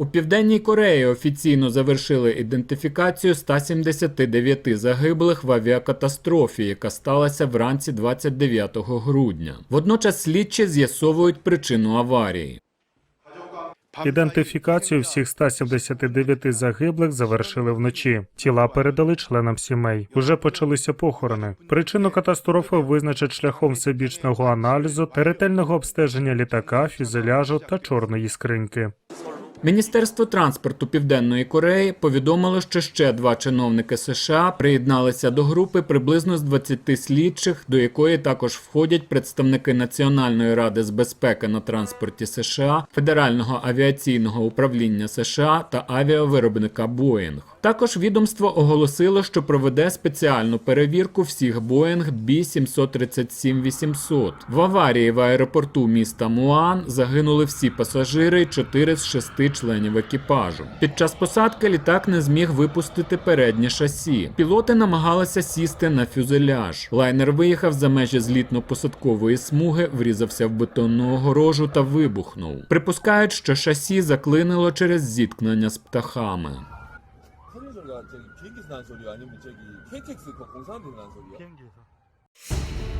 У Південній Кореї офіційно завершили ідентифікацію 179 загиблих в авіакатастрофі, яка сталася вранці 29 грудня. Водночас слідчі з'ясовують причину аварії. Ідентифікацію всіх 179 загиблих завершили вночі. Тіла передали членам сімей. Уже почалися похорони. Причину катастрофи визначать шляхом всебічного аналізу та ретельного обстеження літака, фюзеляжу та чорної скриньки. Міністерство транспорту Південної Кореї повідомило, що ще два чиновники США приєдналися до групи приблизно з 20 слідчих, до якої також входять представники Національної ради з безпеки на транспорті США, Федерального авіаційного управління США та авіавиробника Боїнг. Також відомство оголосило, що проведе спеціальну перевірку всіх Боїнг B737-800. В аварії в аеропорту міста Муан загинули всі пасажири, 4 з 6 членів екіпажу. Під час посадки літак не зміг випустити переднє шасі. Пілоти намагалися сісти на фюзеляж. Лайнер виїхав за межі злітно-посадкової смуги, врізався в бетонну огорожу та вибухнув. Припускають, що шасі заклинило через зіткнення з птахами. 터널 소리가 저기 비행기에서 나는 소리가 아니면 저기 KTX 그 공사하는 데서 나는 소리야? 비행기에서.